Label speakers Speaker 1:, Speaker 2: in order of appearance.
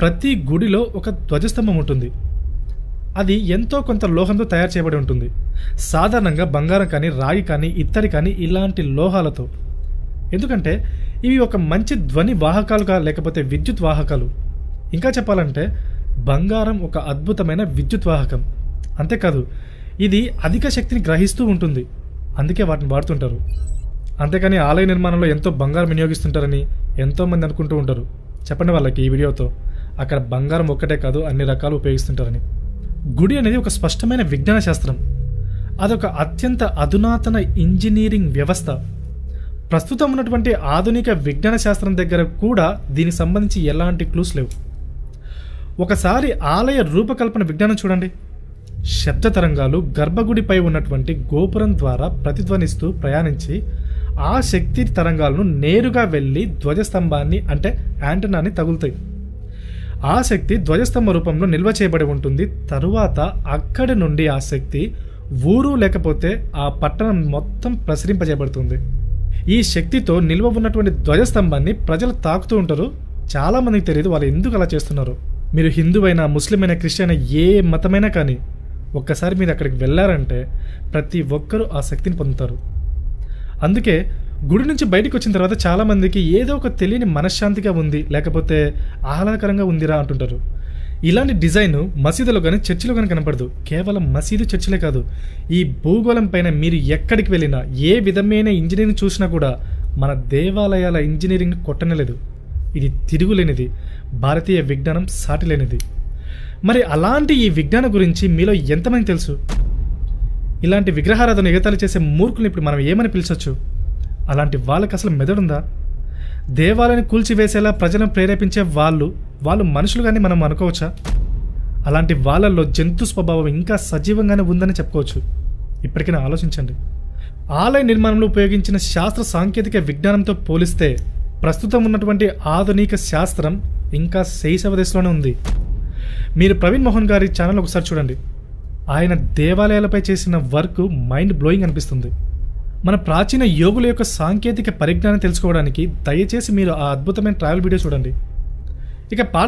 Speaker 1: ప్రతి గుడిలో ఒక ధ్వజస్తంభం ఉంటుంది. అది ఎంతో కొంత లోహంతో తయారు చేయబడి ఉంటుంది. సాధారణంగా బంగారం కానీ రాగి కానీ ఇత్తడి కానీ ఇలాంటి లోహాలతో. ఎందుకంటే ఇవి ఒక మంచి ధ్వని వాహకాలుగా లేకపోతే విద్యుత్ వాహకాలు. ఇంకా చెప్పాలంటే బంగారం ఒక అద్భుతమైన విద్యుత్ వాహకం. అంతేకాదు ఇది అధిక శక్తిని గ్రహిస్తూ ఉంటుంది. అందుకే వాటిని వాడుతుంటారు. అంతేకాని ఆలయ నిర్మాణంలో ఎంతో బంగారం వినియోగిస్తుంటారని ఎంతోమంది అనుకుంటూ ఉంటారు. చెప్పండి వాళ్ళకి ఈ వీడియోతో. అక్కడ బంగారం ఒక్కటే కాదు అన్ని రకాలు ఉపయోగిస్తుంటారని. గుడి అనేది ఒక స్పష్టమైన విజ్ఞాన శాస్త్రం. అదొక అత్యంత అధునాతన ఇంజనీరింగ్ వ్యవస్థ. ప్రస్తుతం ఉన్నటువంటి ఆధునిక విజ్ఞాన శాస్త్రం దగ్గర కూడా దీనికి సంబంధించి ఎలాంటి క్లూస్ లేవు. ఒకసారి ఆలయ రూపకల్పన విజ్ఞానం చూడండి. శబ్ద తరంగాలు గర్భగుడిపై ఉన్నటువంటి గోపురం ద్వారా ప్రతిధ్వనిస్తూ ప్రయాణించి ఆ శక్తి తరంగాలను నేరుగా వెళ్ళి ధ్వజస్తంభాన్ని అంటే యాంటనాని తగులుతాయి. ఆ శక్తి ధ్వజస్తంభ రూపంలో నిల్వ చేయబడి ఉంటుంది. తరువాత అక్కడి నుండి ఆ శక్తి ఊరు లేకపోతే ఆ పట్టణం మొత్తం ప్రసరింపజేయబడుతుంది. ఈ శక్తితో నిల్వ ఉన్నటువంటి ధ్వజస్తంభాన్ని ప్రజలు తాకుతూ ఉంటారు. చాలామందికి తెలియదు వాళ్ళు ఎందుకు అలా చేస్తున్నారు. మీరు హిందువైనా ముస్లిం అయినా క్రిస్టియన్ ఏ మతమైనా కానీ ఒక్కసారి మీరు అక్కడికి వెళ్ళారంటే ప్రతి ఒక్కరూ ఆ శక్తిని పొందుతారు. అందుకే గుడి నుంచి బయటికి వచ్చిన తర్వాత చాలామందికి ఏదో ఒక తెలియని మనశ్శాంతిగా ఉంది లేకపోతే ఆహ్లాదకరంగా ఉందిరా అంటుంటారు. ఇలాంటి డిజైన్ మసీదులో కానీ చర్చిలో కానీ కనపడదు. కేవలం మసీదు చర్చిలే కాదు. ఈ భూగోళం పైన మీరు ఎక్కడికి వెళ్ళినా ఏ విధమైన ఇంజనీరింగ్ చూసినా కూడా మన దేవాలయాల ఇంజనీరింగ్ కొట్టనలేదు. ఇది తిరుగులేనిది. భారతీయ విజ్ఞానం సాటిలేనిది. మరి అలాంటి ఈ విజ్ఞానం గురించి మీలో ఎంతమంది తెలుసు? ఇలాంటి విగ్రహారాధన ఎగతాళి చేసే మూర్ఖుని ఇప్పుడు మనం ఏమని పిలిచొచ్చు? అలాంటి వాళ్ళకి అసలు మెదడుందా? దేవాలయాన్ని కూల్చివేసేలా ప్రజలను ప్రేరేపించే వాళ్ళు వాళ్ళు మనుషులు కానీ మనం అనుకోవచ్చా? అలాంటి వాళ్ళల్లో జంతు స్వభావం ఇంకా సజీవంగానే ఉందని చెప్పుకోవచ్చు. ఇప్పటికైనా ఆలోచించండి. ఆలయ నిర్మాణంలో ఉపయోగించిన శాస్త్ర సాంకేతిక విజ్ఞానంతో పోలిస్తే ప్రస్తుతం ఉన్నటువంటి ఆధునిక శాస్త్రం ఇంకా శైశవ దశలోనే ఉంది. మీరు ప్రవీణ్ మోహన్ గారి ఛానల్ ఒకసారి చూడండి. ఆయన దేవాలయాలపై చేసిన వర్క్ మైండ్ బ్లోయింగ్ అనిపిస్తుంది. మన ప్రాచీన యోగుల యొక్క సాంకేతిక పరిజ్ఞానం తెలుసుకోవడానికి దయచేసి మీరు ఆ అద్భుతమైన ట్రావెల్ వీడియో చూడండి. ఇక పాట